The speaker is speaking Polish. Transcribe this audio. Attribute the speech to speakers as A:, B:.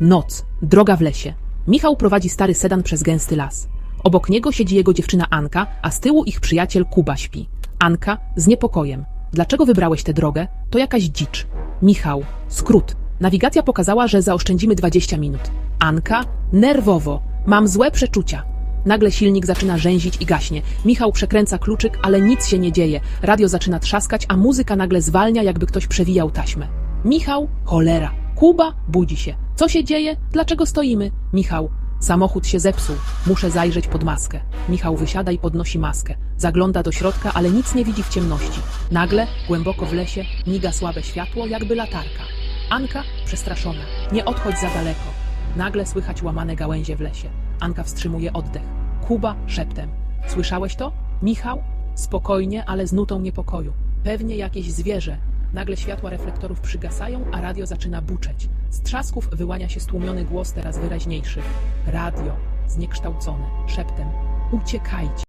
A: Noc, droga w lesie. Michał prowadzi stary sedan przez gęsty las. Obok niego siedzi jego dziewczyna Anka, a z tyłu ich przyjaciel Kuba śpi. Anka z niepokojem. Dlaczego wybrałeś tę drogę? To jakaś dzicz. Michał, skrót. Nawigacja pokazała, że zaoszczędzimy 20 minut. Anka, nerwowo. Mam złe przeczucia. Nagle silnik zaczyna rzęzić i gaśnie. Michał przekręca kluczyk, ale nic się nie dzieje. Radio zaczyna trzaskać, a muzyka nagle zwalnia, jakby ktoś przewijał taśmę. Michał, cholera. Kuba, budzi się. Co się dzieje? Dlaczego stoimy? Michał, samochód się zepsuł. Muszę zajrzeć pod maskę. Michał wysiada i podnosi maskę. Zagląda do środka, ale nic nie widzi w ciemności. Nagle, głęboko w lesie, miga słabe światło, jakby latarka. Anka, przestraszona. Nie odchodź za daleko. Nagle słychać łamane gałęzie w lesie. Anka wstrzymuje oddech. Kuba szeptem. Słyszałeś to? Michał? Spokojnie, ale z nutą niepokoju. Pewnie jakieś zwierzę. Nagle światła reflektorów przygasają, a radio zaczyna buczeć. Z trzasków wyłania się stłumiony głos, teraz wyraźniejszy. Radio, zniekształcone, szeptem. Uciekajcie.